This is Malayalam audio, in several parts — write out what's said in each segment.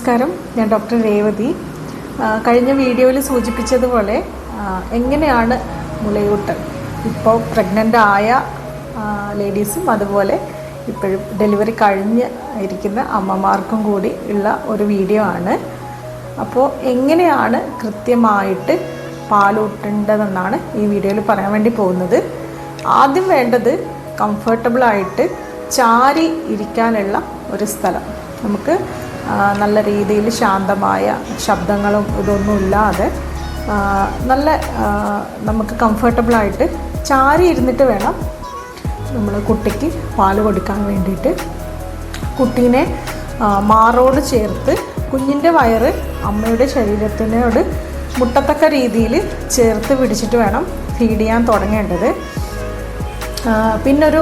നമസ്കാരം. ഞാൻ ഡോക്ടർ രേവതി. കഴിഞ്ഞ വീഡിയോയിൽ സൂചിപ്പിച്ചതുപോലെ എങ്ങനെയാണ് മുലയൂട്ടൽ ഇപ്പോൾ പ്രഗ്നന്റ് ആയ ലേഡീസും അതുപോലെ ഇപ്പോഴും ഡെലിവറി കഴിഞ്ഞ് ഇരിക്കുന്ന അമ്മമാർക്കും കൂടി ഉള്ള ഒരു വീഡിയോ ആണ്. അപ്പോൾ എങ്ങനെയാണ് കൃത്യമായിട്ട് പാലൂട്ടേണ്ടതെന്നാണ് ഈ വീഡിയോയിൽ പറയാൻ വേണ്ടി പോകുന്നത്. ആദ്യം വേണ്ടത് കംഫർട്ടബിളായിട്ട് ചാരി ഇരിക്കാനുള്ള ഒരു സ്ഥലം. നമുക്ക് നല്ല രീതിയിൽ ശാന്തമായ ശബ്ദങ്ങളും ഇതൊന്നും ഇല്ലാതെ നല്ല നമുക്ക് കംഫർട്ടബിളായിട്ട് ചാരി ഇരുന്നിട്ട് വേണം നമ്മൾ കുട്ടിക്ക് പാൽ കൊടുക്കാൻ വേണ്ടിയിട്ട്. കുട്ടീനെ മാറോട് ചേർത്ത് കുഞ്ഞിന്റെ വയറ് അമ്മയുടെ ശരീരത്തിനോട് മുട്ടത്തക്ക രീതിയിൽ ചേർത്ത് പിടിച്ചിട്ട് വേണം ഫീഡ് ചെയ്യാൻ തുടങ്ങേണ്ടത്. പിന്നൊരു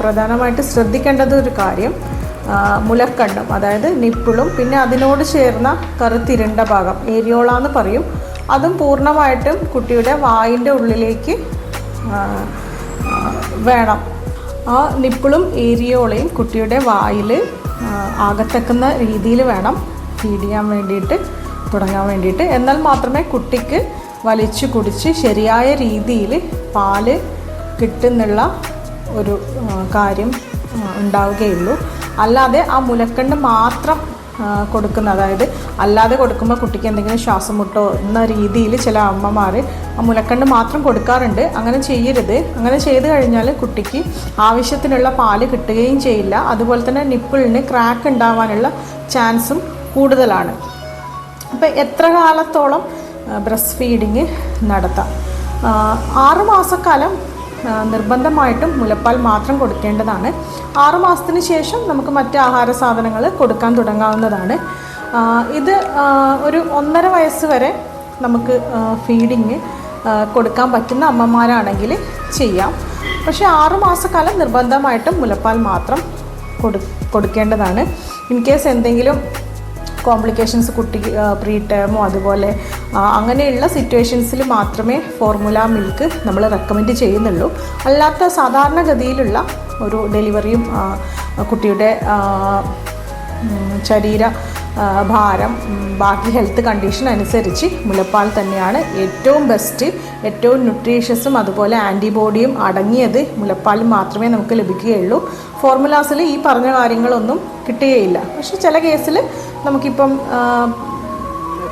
പ്രധാനമായിട്ട് ശ്രദ്ധിക്കേണ്ടത് ഒരു കാര്യം ആ, മുലക്കണ്ണും അതായത് നിപ്പിളും പിന്നെ അതിനോട് ചേർന്ന കറുത്തിരണ്ട ഭാഗം ഏരിയോള എന്ന് പറയും. അതും പൂർണമായിട്ടും കുട്ടിയുടെ വായിന്റെ ഉള്ളിലേക്ക് വേണം. ആ നിപ്പിളും ഏരിയോളയും കുട്ടിയുടെ വായിൽ ആകത്തക്കുന്ന രീതിയിൽ വേണം ഫീഡ് ചെയ്യാൻ വേണ്ടിയിട്ട് തുടങ്ങാൻ വേണ്ടിയിട്ട്. എന്നാൽ മാത്രമേ കുട്ടിക്ക് വലിച്ചു കുടിച്ച് ശരിയായ രീതിയിൽ പാൽ കിട്ടുന്നുള്ള ഒരു കാര്യം ഉണ്ടാവുകയുള്ളൂ. അല്ലാതെ ആ മുലക്കണ്ണ് മാത്രം കൊടുക്കുന്ന അതായത് അല്ലാതെ കൊടുക്കുമ്പോൾ കുട്ടിക്ക് എന്തെങ്കിലും ശ്വാസം മുട്ടോ എന്ന രീതിയിൽ ചില അമ്മമാർ ആ മുലക്കണ്ണ് മാത്രം കൊടുക്കാറുണ്ട്. അങ്ങനെ ചെയ്യരുത്. അങ്ങനെ ചെയ്തു കഴിഞ്ഞാൽ കുട്ടിക്ക് ആവശ്യത്തിനുള്ള പാൽ കിട്ടുകയും ചെയ്യില്ല. അതുപോലെ തന്നെ നിപ്പിളിന് ക്രാക്ക് ഉണ്ടാവാനുള്ള ചാൻസും കൂടുതലാണ്. അപ്പോൾ എത്ര കാലത്തോളം ബ്രസ്റ്റ് ഫീഡിങ് നടത്താം? ആറുമാസക്കാലം നിർബന്ധമായിട്ടും മുലപ്പാൽ മാത്രം കൊടുക്കേണ്ടതാണ്. ആറ് മാസത്തിന് ശേഷം നമുക്ക് മറ്റ് ആഹാര സാധനങ്ങൾ കൊടുക്കാൻ തുടങ്ങാവുന്നതാണ്. ഇത് ഒരു ഒന്നര വയസ്സ് വരെ നമുക്ക് ഫീഡിങ് കൊടുക്കാൻ പറ്റുന്ന അമ്മമാരാണെങ്കിൽ ചെയ്യാം. പക്ഷേ ആറ് മാസക്കാലം നിർബന്ധമായിട്ടും മുലപ്പാൽ മാത്രം കൊടു കൊടുക്കേണ്ടതാണ്. ഇൻ കേസ് എന്തെങ്കിലും കോംപ്ലിക്കേഷൻസ് കുട്ടി പ്രീ ടേമോ അതുപോലെ അങ്ങനെയുള്ള സിറ്റുവേഷൻസിൽ മാത്രമേ ഫോർമുല മിൽക്ക് നമ്മൾ റെക്കമെൻഡ് ചെയ്യുന്നുള്ളൂ. അല്ലാത്ത സാധാരണഗതിയിലുള്ള ഒരു ഡെലിവറിയും കുട്ടിയുടെ ശരീര ഭാരം ബാക്കി ഹെൽത്ത് കണ്ടീഷൻ അനുസരിച്ച് മുലപ്പാൽ തന്നെയാണ് ഏറ്റവും ബെസ്റ്റ് ഏറ്റവും ന്യൂട്രീഷ്യസും അതുപോലെ ആന്റിബോഡിയും അടങ്ങിയത് മുലപ്പാൽ മാത്രമേ നമുക്ക് ലഭിക്കുകയുള്ളൂ. ഫോർമുലാസിൽ ഈ പറഞ്ഞ കാര്യങ്ങളൊന്നും കിട്ടുകയില്ല. പക്ഷെ ചില കേസിൽ നമുക്കിപ്പം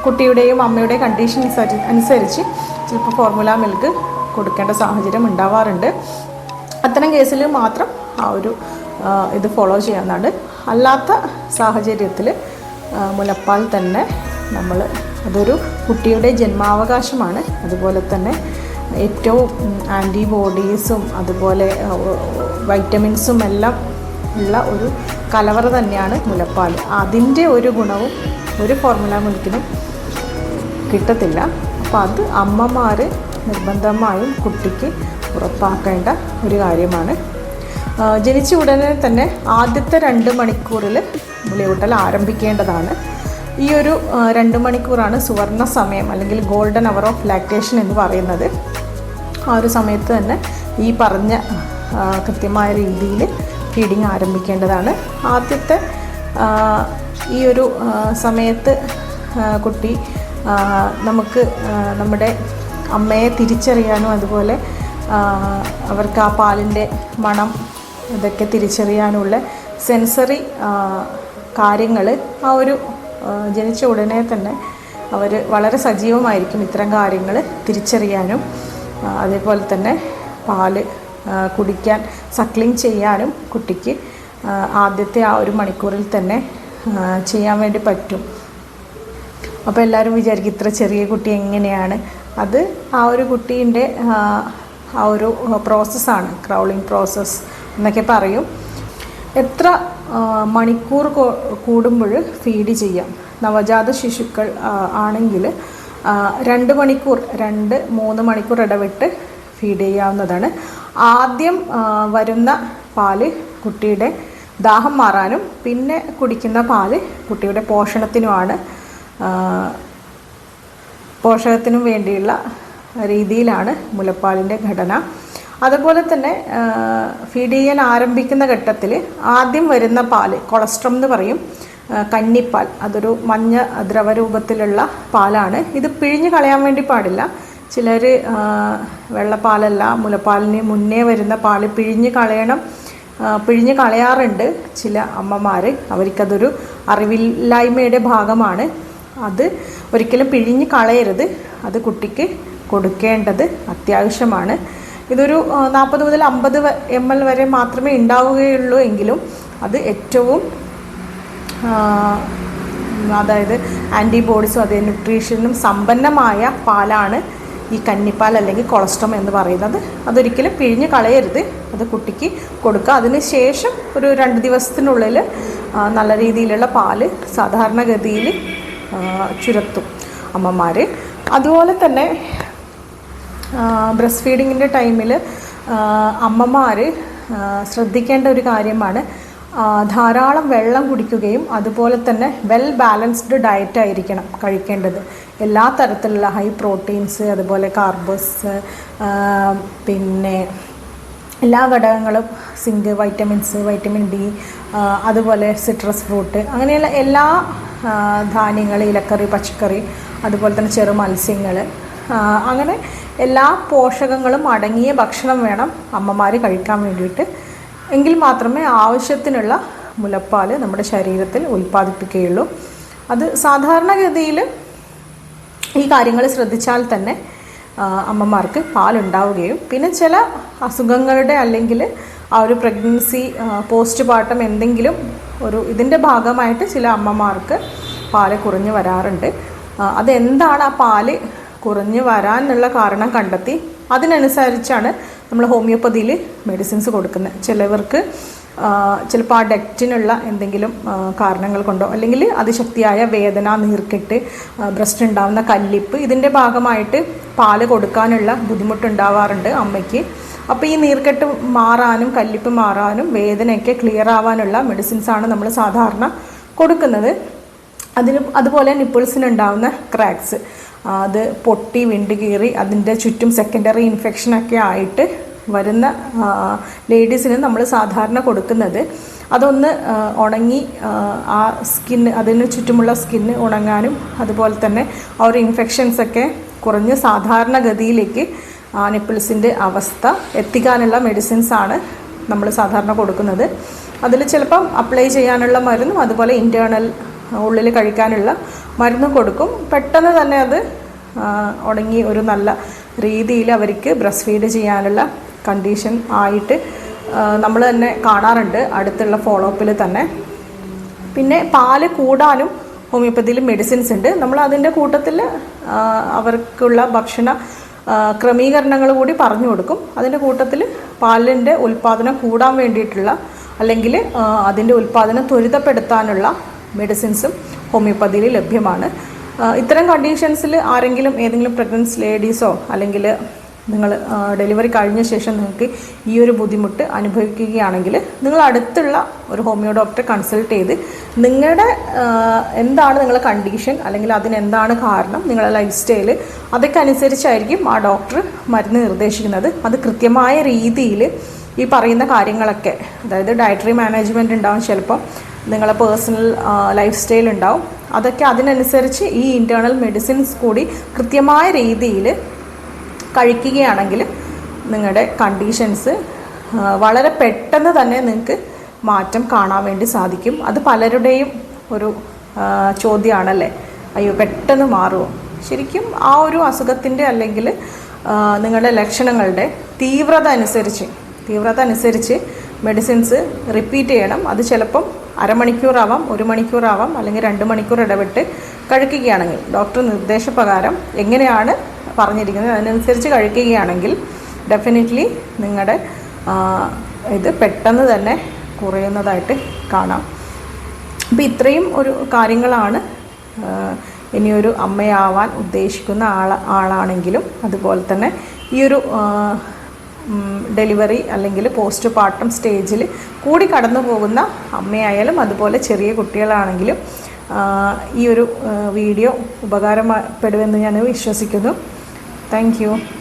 കുട്ടിയുടെയും അമ്മയുടെയും കണ്ടീഷൻ അനുസരി- അനുസരിച്ച് ചിലപ്പോൾ ഫോർമുല മിൽക്ക് കൊടുക്കേണ്ട സാഹചര്യം ഉണ്ടാവാറുണ്ട്. അത്തരം കേസിൽ മാത്രം ആ ഒരു ഇത് ഫോളോ ചെയ്യാവുന്നതാണ്. അല്ലാത്ത സാഹചര്യത്തിൽ മുലപ്പാൽ തന്നെ നമ്മൾ അതൊരു കുട്ടിയുടെ ജന്മാവകാശമാണ്. അതുപോലെ തന്നെ ഏറ്റവും ആന്റിബോഡീസും അതുപോലെ വൈറ്റമിൻസും എല്ലാം ഉള്ള ഒരു കലവറ തന്നെയാണ് മുലപ്പാൽ അതിന്റെ ഒരു ഗുണവും ഒരു ഫോർമുല മിൽക്കിനും കിട്ടത്തില്ല. അപ്പോൾ അത് അമ്മമാർ നിർബന്ധമായും കുട്ടിക്ക് ഉറപ്പാക്കേണ്ട ഒരു കാര്യമാണ്. ജനിച്ച ഉടനെ തന്നെ ആദ്യത്തെ രണ്ട് മണിക്കൂറിൽ മുലയൂട്ടൽ ആരംഭിക്കേണ്ടതാണ്. ഈ ഒരു രണ്ട് മണിക്കൂറാണ് സുവർണ സമയം അല്ലെങ്കിൽ ഗോൾഡൻ അവർ ഓഫ് ലാക്ടേഷൻ എന്ന് പറയുന്നത്. ആ ഒരു സമയത്ത് തന്നെ ഈ പറഞ്ഞ കൃത്യമായ രീതിയിൽ ഫീഡിങ് ആരംഭിക്കേണ്ടതാണ്. ആദ്യത്തെ ഈ ഒരു സമയത്ത് കുട്ടി നമുക്ക് നമ്മുടെ അമ്മയെ തിരിച്ചറിയാനും അതുപോലെ അവർക്ക് ആ പാലിന്റെ മണം ഇതൊക്കെ തിരിച്ചറിയാനുള്ള സെൻസറി കാര്യങ്ങൾ ആ ഒരു ജനിച്ച ഉടനെ തന്നെ അവർ വളരെ സജീവമായിരിക്കും ഇത്തരം കാര്യങ്ങൾ തിരിച്ചറിയാനും അതേപോലെ തന്നെ പാൽ കുടിക്കാൻ സക്ലിങ് ചെയ്യാനും കുട്ടിക്ക് ആദ്യത്തെ ആ ഒരു മണിക്കൂറിൽ തന്നെ ചെയ്യാൻ വേണ്ടി പറ്റും. അപ്പോൾ എല്ലാവരും വിചാരിക്കും ഇത്ര ചെറിയ കുട്ടി എങ്ങനെയാണ്? അത് ആ ഒരു കുട്ടീന്റെ ആ, ഒരു പ്രോസസ്സാണ് ക്രൗളിങ് പ്രോസസ്സ് എന്നൊക്കെ പറയും. എത്ര മണിക്കൂർ കൂടുമ്പോൾ ഫീഡ് ചെയ്യാം? നവജാത ശിശുക്കൾ ആണെങ്കിൽ രണ്ട് മണിക്കൂർ രണ്ട് മൂന്ന് മണിക്കൂർ ഇടവിട്ട് ഫീഡ് ചെയ്യാവുന്നതാണ്. ആദ്യം വരുന്ന പാൽ കുട്ടിയുടെ ദാഹം മാറാനും പിന്നെ കുടിക്കുന്ന പാൽ കുട്ടിയുടെ പോഷണത്തിനുമാണ് പോഷകത്തിനും വേണ്ടിയുള്ള രീതിയിലാണ് മുലപ്പാലിന്റെ ഘടന. അതുപോലെ തന്നെ ഫീഡ് ചെയ്യാൻ ആരംഭിക്കുന്ന ഘട്ടത്തിൽ ആദ്യം വരുന്ന പാൽ കൊളസ്ട്രം എന്ന് പറയും കന്നിപ്പാൽ അതൊരു മഞ്ഞ ദ്രവരൂപത്തിലുള്ള പാലാണ്. ഇത് പിഴിഞ്ഞ് കളയാൻ വേണ്ടി പാടില്ല. ചിലർ വെള്ളപ്പാലല്ല മുലപ്പാലിന് മുന്നേ വരുന്ന പാൽ പിഴിഞ്ഞ് കളയണം. പിഴിഞ്ഞ് കളയാറുണ്ട് ചില അമ്മമാർ അവർക്കതൊരു അറിവില്ലായ്മയുടെ ഭാഗമാണ്. അത് ഒരിക്കലും പിഴിഞ്ഞ് കളയരുത്. അത് കുട്ടിക്ക് കൊടുക്കേണ്ടത് അത്യാവശ്യമാണ്. ഇതൊരു നാൽപ്പത് മുതൽ അമ്പത് എം എൽ വരെ മാത്രമേ ഉണ്ടാവുകയുള്ളൂ എങ്കിലും അത് ഏറ്റവും അതായത് ആന്റിബോഡീസും അതേ ന്യൂട്രീഷനും സമ്പന്നമായ പാലാണ് ഈ കന്നിപ്പാൽ അല്ലെങ്കിൽ കൊളസ്ട്രോം എന്ന് പറയുന്നത്. അതൊരിക്കലും പിഴിഞ്ഞ് കളയരുത്. അത് കുട്ടിക്ക് കൊടുക്കുക. അതിന് ശേഷം ഒരു രണ്ട് ദിവസത്തിനുള്ളിൽ നല്ല രീതിയിലുള്ള പാൽ സാധാരണഗതിയിൽ ചുരത്തും അമ്മമാർ അതുപോലെ തന്നെ ബ്രസ്റ്റ് ഫീഡിങ്ങിന്റെ ടൈമിൽ അമ്മമാർ ശ്രദ്ധിക്കേണ്ട ഒരു കാര്യമാണ്. ധാരാളം വെള്ളം കുടിക്കുകയും അതുപോലെ തന്നെ വെൽ ബാലൻസ്ഡ് ഡയറ്റ് ആയിരിക്കണം കഴിക്കേണ്ടത്. എല്ലാ തരത്തിലുള്ള ഹൈ പ്രോട്ടീൻസ് അതുപോലെ കാർബോസ് പിന്നെ എല്ലാ ഘടകങ്ങളും സിങ്ക് വൈറ്റമിൻസ് വൈറ്റമിൻ ഡി അതുപോലെ സിട്രസ് ഫ്രൂട്ട് അങ്ങനെയുള്ള എല്ലാ ധാന്യങ്ങൾ ഇലക്കറി പച്ചക്കറി അതുപോലെ തന്നെ ചെറു മത്സ്യങ്ങൾ അങ്ങനെ എല്ലാ പോഷകങ്ങളും അടങ്ങിയ ഭക്ഷണം വേണം അമ്മമാർ കഴിക്കാൻ വേണ്ടിയിട്ട്. എങ്കിൽ മാത്രമേ ആവശ്യത്തിനുള്ള മുലപ്പാൽ നമ്മുടെ ശരീരത്തിൽ ഉൽപ്പാദിപ്പിക്കുകയുള്ളൂ. അത് സാധാരണഗതിയിൽ ഈ കാര്യങ്ങൾ ശ്രദ്ധിച്ചാൽ തന്നെ അമ്മമാർക്ക് പാലുണ്ടാവുകയും പിന്നെ ചില അസുഖങ്ങളുടെ അല്ലെങ്കിൽ ആ ഒരു പ്രഗ്നൻസി പോസ്റ്റ് പാർട്ടം എന്തെങ്കിലും ഒരു ഇതിന്റെ ഭാഗമായിട്ട് ചില അമ്മമാർക്ക് പാൽ കുറഞ്ഞു വരാറുണ്ട്. അതെന്താണ് ആ പാൽ കുറഞ്ഞു വരാനുള്ള കാരണം കണ്ടെത്തി? അതിനനുസരിച്ചാണ് നമ്മൾ ഹോമിയോപ്പതിയിൽ മെഡിസിൻസ് കൊടുക്കുന്നത്. ചിലവർക്ക് ചിലപ്പോൾ ആ ഡെക്റ്റിനുള്ള എന്തെങ്കിലും കാരണങ്ങൾ കൊണ്ടോ അല്ലെങ്കിൽ അതിശക്തിയായ വേദന നീർക്കെട്ട് ബ്രസ്റ്റ് ഉണ്ടാവുന്ന കല്ലിപ്പ് ഇതിന്റെ ഭാഗമായിട്ട് പാൽ കൊടുക്കാനുള്ള ബുദ്ധിമുട്ടുണ്ടാവാറുണ്ട് അമ്മയ്ക്ക്. അപ്പോൾ ഈ നീർക്കെട്ട് മാറാനും കല്ലിപ്പ് മാറാനും വേദനയൊക്കെ ക്ലിയർ ആവാനുള്ള മെഡിസിൻസാണ് നമ്മൾ സാധാരണ കൊടുക്കുന്നത്. അതിന് അതുപോലെ നിപ്പിൾസിനുണ്ടാവുന്ന ക്രാക്സ് അത് പൊട്ടി വിണ്ടുകീറി അതിന്റെ ചുറ്റും സെക്കൻഡറി ഇൻഫെക്ഷനൊക്കെ ആയിട്ട് വരുന്ന ലേഡീസിന് നമ്മൾ സാധാരണ കൊടുക്കുന്നത്. അതൊന്ന് ഉണങ്ങി ആ, സ്കിന്ന് അതിന് ചുറ്റുമുള്ള സ്കിന്ന് ഉണങ്ങാനും അതുപോലെ തന്നെ ആ ഒരു ഇൻഫെക്ഷൻസൊക്കെ കുറഞ്ഞ് സാധാരണഗതിയിലേക്ക് ആ നിപ്പിൾസിന്റെ അവസ്ഥ എത്തിക്കാനുള്ള മെഡിസിൻസാണ് നമ്മൾ സാധാരണ കൊടുക്കുന്നത്. അതിൽ ചിലപ്പം അപ്ലൈ ചെയ്യാനുള്ള മരുന്നും അതുപോലെ ഇന്റേർണൽ ഉള്ളിൽ കഴിക്കാനുള്ള മരുന്നും കൊടുക്കും. പെട്ടെന്ന് തന്നെ അത് ഉണങ്ങി ഒരു നല്ല രീതിയിൽ അവർക്ക് ബ്രസ്റ്റ് ഫീഡ് ചെയ്യാനുള്ള കണ്ടീഷൻ ആയിട്ട് നമ്മൾ തന്നെ കാണാറുണ്ട് അടുത്തുള്ള ഫോളോ അപ്പിൽ തന്നെ. പിന്നെ പാൽ കൂടാനും ഹോമിയോപ്പതിയിൽ മെഡിസിൻസ് ഉണ്ട്. നമ്മൾ അതിന്റെ കൂട്ടത്തിൽ അവർക്കുള്ള ഭക്ഷണ ക്രമീകരണങ്ങൾ കൂടി പറഞ്ഞു കൊടുക്കും. അതിന്റെ കൂട്ടത്തിൽ പാലിന്റെ ഉൽപ്പാദനം കൂടാൻ വേണ്ടിയിട്ടുള്ള അല്ലെങ്കിൽ അതിന്റെ ഉൽപ്പാദനം ത്വരിതപ്പെടുത്താനുള്ള മെഡിസിൻസും ഹോമിയോപ്പതിയിൽ ലഭ്യമാണ്. ഇത്തരം കണ്ടീഷൻസിൽ ആരെങ്കിലും ഏതെങ്കിലും പ്രഗ്നൻസ് ലേഡീസോ അല്ലെങ്കിൽ നിങ്ങൾ ഡെലിവറി കഴിഞ്ഞ ശേഷം നിങ്ങൾക്ക് ഈ ഒരു ബുദ്ധിമുട്ട് അനുഭവിക്കുകയാണെങ്കിൽ നിങ്ങൾ അടുത്തുള്ള ഒരു ഹോമിയോ ഡോക്ടറെ കൺസൾട്ട് ചെയ്ത് നിങ്ങളുടെ എന്താണ് നിങ്ങളുടെ കണ്ടീഷൻ അല്ലെങ്കിൽ അതിനെന്താണ് കാരണം നിങ്ങളുടെ ലൈഫ് സ്റ്റൈൽ അതൊക്കെ അനുസരിച്ചായിരിക്കും ആ ഡോക്ടർ മരുന്ന് നിർദ്ദേശിക്കുന്നത്. അത് കൃത്യമായ രീതിയിൽ ഈ പറയുന്ന കാര്യങ്ങളൊക്കെ അതായത് ഡയറ്ററി മാനേജ്മെന്റ് ഉണ്ടാവും ചിലപ്പം നിങ്ങളുടെ പേഴ്സണൽ ലൈഫ് സ്റ്റൈൽ ഉണ്ടാവും. അതൊക്കെ അതിനനുസരിച്ച് ഈ ഇന്റേർണൽ മെഡിസിൻസ് കൂടി കൃത്യമായ രീതിയിൽ കഴിക്കുകയാണെങ്കിൽ നിങ്ങളുടെ കണ്ടീഷൻസ് വളരെ പെട്ടെന്ന് തന്നെ നിങ്ങൾക്ക് മാറ്റം കാണാൻ വേണ്ടി സാധിക്കും. അത് പലരുടെയും ഒരു ചോദ്യമാണല്ലേ? അയ്യോ പെട്ടെന്ന് മാറുമോ ശരിക്കും ആ ഒരു അസുഖത്തിന്റെ അല്ലെങ്കിൽ നിങ്ങളുടെ ലക്ഷണങ്ങളുടെ തീവ്രത അനുസരിച്ച് തീവ്രത അനുസരിച്ച് മെഡിസിൻസ് റിപ്പീറ്റ് ചെയ്യണം. അത് ചിലപ്പം അരമണിക്കൂറാവാം ഒരു മണിക്കൂറാവാം അല്ലെങ്കിൽ രണ്ട് മണിക്കൂർ ഇടവിട്ട് കഴിക്കുകയാണെങ്കിൽ. ഡോക്ടർ നിർദ്ദേശപ്രകാരം എങ്ങനെയാണ് പറഞ്ഞിരിക്കുന്നത്. അതിനനുസരിച്ച് കഴിക്കുകയാണെങ്കിൽ ഡെഫിനറ്റ്ലി നിങ്ങളുടെ ഇത് പെട്ടെന്ന് തന്നെ കുറയുന്നതായിട്ട് കാണാം. അപ്പോൾ ഇത്രയും ഒരു കാര്യങ്ങളാണ് ഇനിയൊരു അമ്മയാവാൻ ഉദ്ദേശിക്കുന്ന ആൾ ആളാണെങ്കിലും അതുപോലെ തന്നെ ഈ ഒരു ഡെലിവറി അല്ലെങ്കിൽ പോസ്റ്റ് പാർട്ടം സ്റ്റേജിൽ കൂടി കടന്നു പോകുന്ന അമ്മയായാലും അതുപോലെ ചെറിയ കുട്ടികളാണെങ്കിലും ഈ ഒരു വീഡിയോ ഉപകാരപ്പെടുമെന്ന് ഞാൻ വിശ്വസിക്കുന്നു. Thank you.